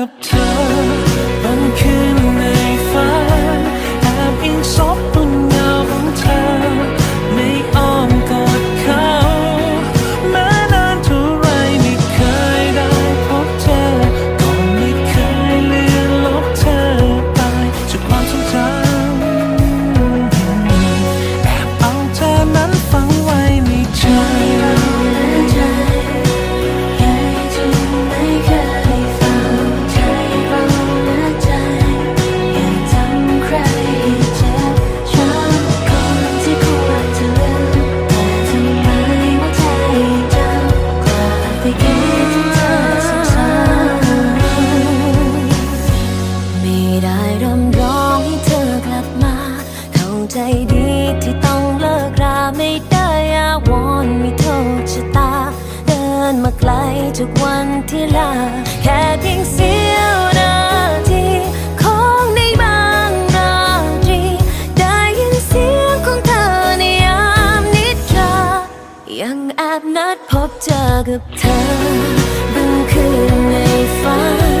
up to ที่ลาแค่เพียงเสียวนาทีของในบางราตรี ได้ยินเสียงของเธอในยามนิทรายังแอบนัดพบเจอกับเธอบางคืนในฝัน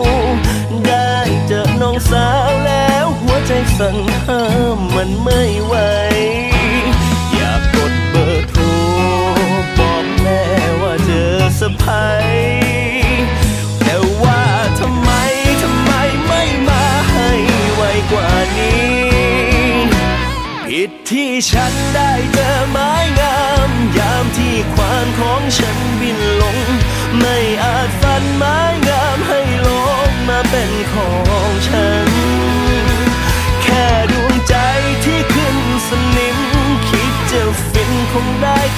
องสาวแล้วหัวใจสั่งห้ามมันไม่ไหว อยากกดเบอร์โทร บอกแม่ว่าเจอสะพายแต่ว่าทำไมทำไมไม่มาให้ไวกว่านี้ ผิดที่ฉันได้เจอไม้งาม ยามที่ความของฉัน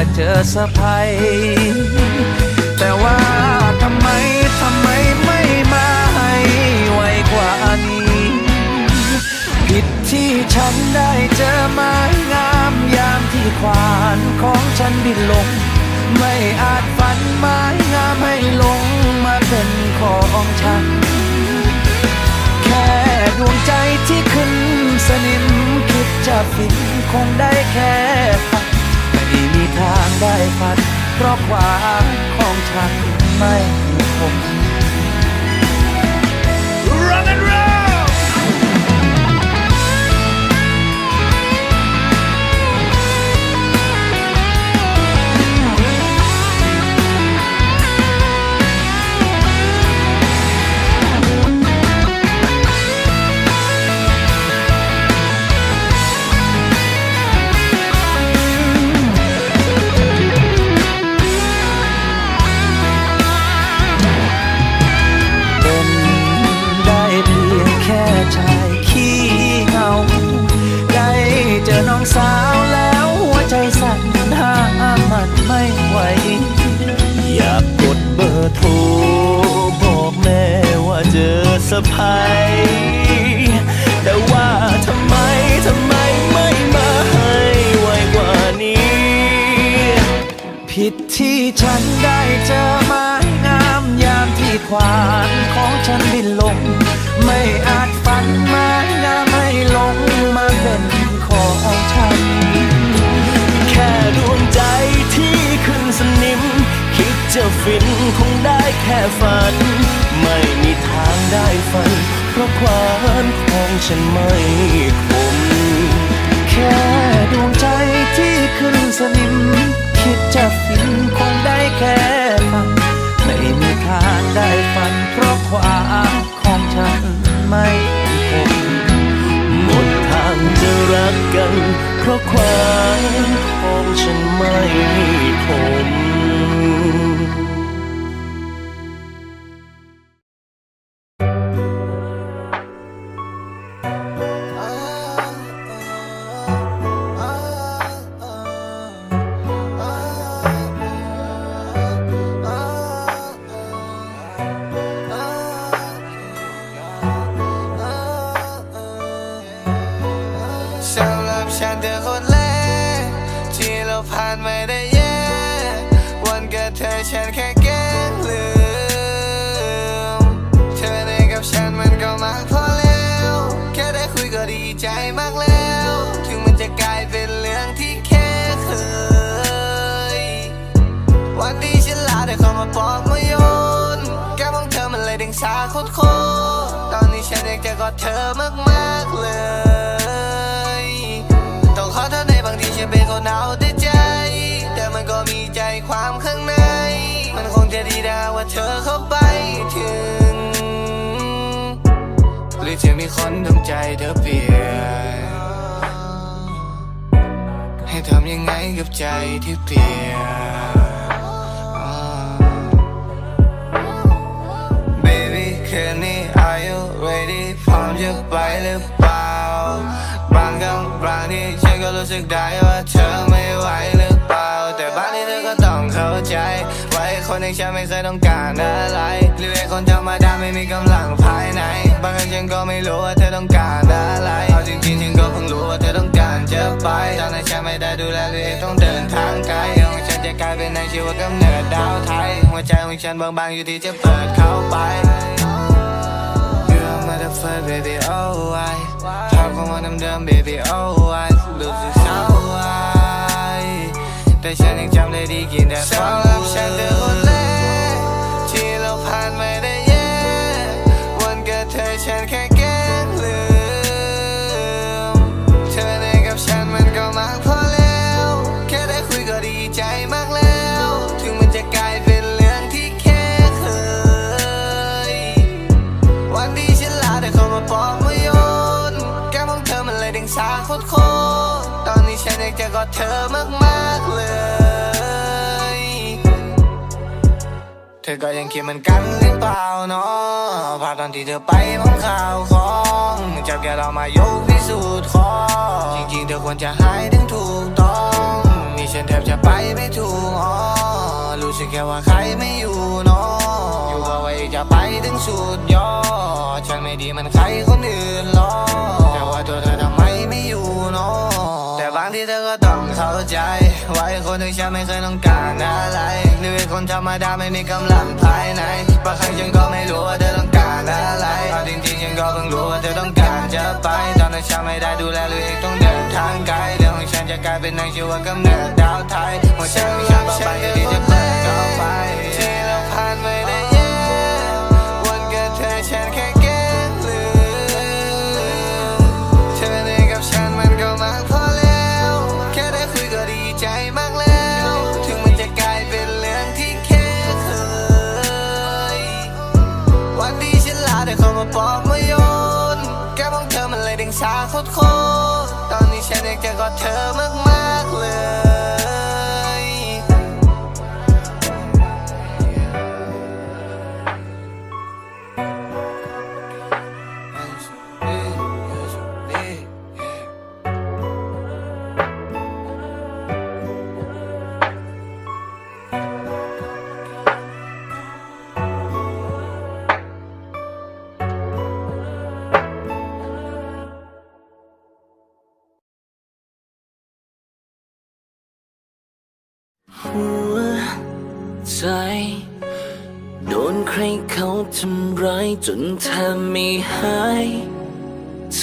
าเจอสะพายแต่ว่าทำไมทำไมไม่มาให้ไวกว่านี้ ผิดที่ฉันได้เจอไม้งามยามที่ควานของฉันบินลง ไม่อาจฝันไม้งามให้ลงมาเป็นของฉัน แค่ดวงใจที่ขึ้นสนิมคิดจะฟินคงได้แค่ ทางได้ฝันเพราะความของฉันไม่คง Run and run ผิดที่ฉันได้เจอไม้งามยามที่ควานของฉันบินลง ไม่อาจฝันไม้งามให้ลงมาเป็นของฉัน แค่ดวงใจที่ขึ้นสนิม คิดจะฟินคงได้แค่ฝัน ไม่มีทางได้ฝัน เพราะความของฉันไม่คม แค่ดวงใจที่ขึ้นสนิม คิดจะฟินคงได้แค่ฟังไม่มีทาง สำหรับฉันเธอคนแรกที่เราผ่านไม่ได้แย่วันเกิดเธอฉันแค่แกล้งลืมเธอในกับฉันมันก็มากพอแล้ว แค่ได้คุยก็ดีใจมากแล้ว ถึงมันจะกลายเป็นเรื่องที่แค่เคย วันที่ฉันลาได้เข้ามาปลอบมาโยนแก้มของเธอมันเลยดึงสาโคตรโคตรตอนนี้ฉันอยากจะกอดเธอมากๆเลยางทีฉันเป็นคนเอาแต่ใจ แต่มันก็มีใจความข้างใน มันคงจะดีนะว่าเธอเข้าไปถึง หรือจะมีคนทำใจเธอเปลี่ยน ให้ทำยังไงกับใจที่เปลี่ยน Baby คืนนี้ Are you ready พร้อมจะไปหรือเปล่ากำบางที่ ก็รู้สึกได้ว่าเธอไม่ไหวหรือเปล่า แต่บางทีเธอก็ต้องเข้าใจไอ้คนอย่างฉันไม่เคยต้องการอะไรหรือไอ้คนธรรมดาไม่มีกำลังภายใน บางครั้งฉันก็ไม่รู้ว่าเธอต้องการอะไรเอาจริงๆฉันก็เพิ่งรู้ว่าเธอต้องการจะไปตอนนั้นฉันไม่ได้ดูแลหรือเองต้องเดินทางไกลของฉันจะกลายเป็นในชีวิตกำเนิดดาวไทยหัวใจของฉันบางๆอยู่ที่จะเปิดเข้าไป You're a motherfucker baby oh I ภาพของวันเดิมๆ baby oh I รู้สึกเศร้าไว้แต่ฉันยังจำได้ดีกินแต่คว อดเธอมากๆเลย เธอก็ยังคิดเหมือนกันหรือเปล่าเนาะภาพตอนที่เธอไปมองข่าวของจับแกเรามายกพิสูจน์ของจริงๆ เธอควรจะหายถึงถูกต้องนี่ฉันแทบจะไปไม่ถูกอ๋อรู้สึกแค่ว่าใครไม่อยู่เนาะอยู่ว่าไว้จะไปถึงสุดยอดฉันไม่ดีมันใครคนอื่นหรอกแต่ว่าตัวเธอทำไมไม่อยู่เนาะางทีเธอก็ต้องเข้าใจ ว่าคนที่ฉันไม่เคยต้องการอะไรหรือคนธรรมดาไม่มีกำลังภายในบางครั้งฉันก็ไม่รู้ว่าเธอต้องการอะไรเอาจริงๆฉันก็เพิ่งรู้ว่าเธอต้องการจะไป ตอนนั้นฉันไม่ได้ดูแลหรือเองต้องเดินทางไกลเรื่องของฉันจะกลายเป็นนางชีวกำเนิดดาวไทยหัวใจของฉันเบาไปที่จะเปิดเข้าไป โคตรโคตรตอนนี้ฉันอยากจะกอดเธอมาก ร้ายจนแทบไม่หายใจ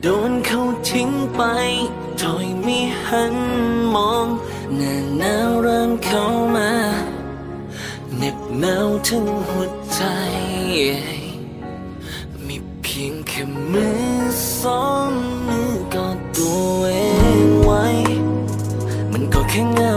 โดนเขาทิ้งไปโดยไม่หันมองหน้าหนาวเริ่มเข้ามาเหน็บหนาวถึงหัวใจ มีเพียงแค่มือสองมือกอดตัวเองไว้ มันก็แค่เงา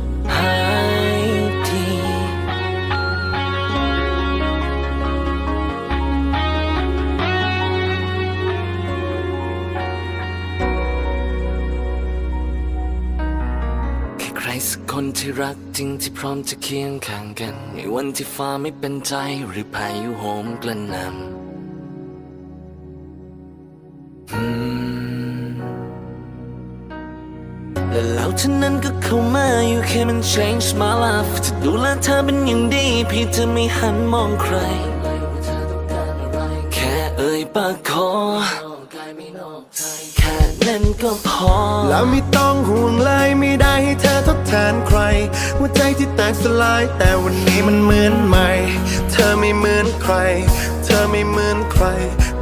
ที่รักจริงที่พร้อมจะเคียงข้างกัน ในวันที่ฟ้าไม่เป็นใจหรือพายุโหมกระหน่ำและแล้วเท่านั้นก็เข้ามาอยู่แค่มัน change my life จะดูแลเธอเป็นอย่างดี พี่จะไม่หันมองใคร แค่เอ่ยปากขอแค่ นั้นก็พอ แล้วไม่ต้องห่วงเลยไม่ได้ให้เธอทดแทนใคร หัวใจที่แตกสลาย แต่วันนี้มันเหมือนใหม่ เธอไม่เหมือนใคร เธอไม่เหมือนใคร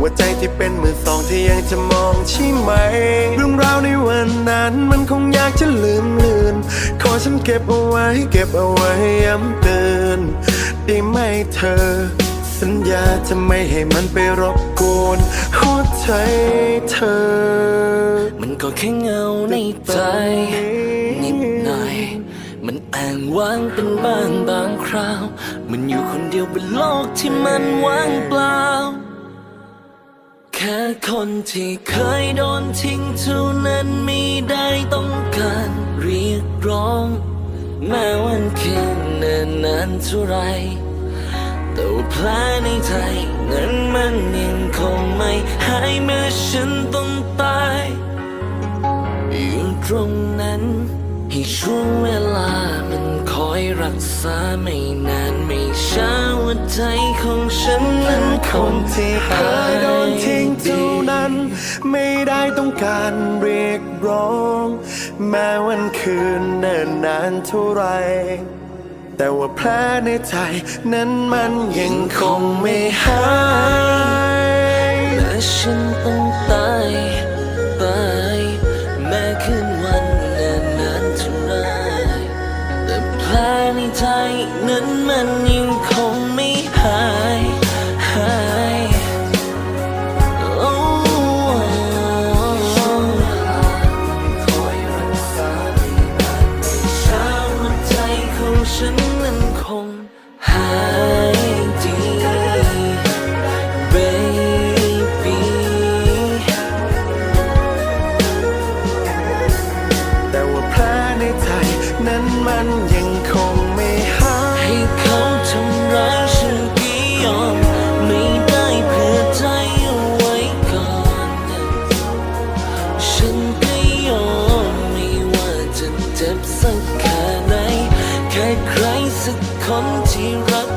ว่าใจที่เป็นมือสองที่ยังจะมองใช่ไหม เรื่องราวในวันนั้นมันคงอยากจะลืมเลือน ขอฉันเก็บเอาไว้ เก็บเอาไว้ย้ำเตือนได้ไหมเธอสัญญาจะไม่ให้มันไปรบกวนหัวใจเธอ ก็แค่เงาในใจ นิดหน่อย มันอ้างว้างเป็นบ้างบางคราว มันอยู่คนเดียวบนโลกที่มันว่างเปล่า แค่คนที่เคยโดนทิ้งเท่านั้นไม่ได้ต้องการเรียกร้อง แม้วันคืนเนิ่นนานเท่าไรแต่ว่าแผลในใจนั้นมันยังคงไม่หายเมื่อฉันต้องตาย ตรงนั้น ให้ช่วงเวลามันคอยรักษาไม่นานไม่ช้าหัวใจของฉันนั้นคงนที่เคยโดนทิ้งเท่านั้น ไม่ได้ต้องการเรียกร้อง แม้วันคืนเนิ่นนานเท่าไรแต่ว่าแผลในใจนั้นมันยังคงไม่หายและฉันต้องตาย ใจนั้นมันยัง สักแค่ไหนแค่ใครสักคนที่รัก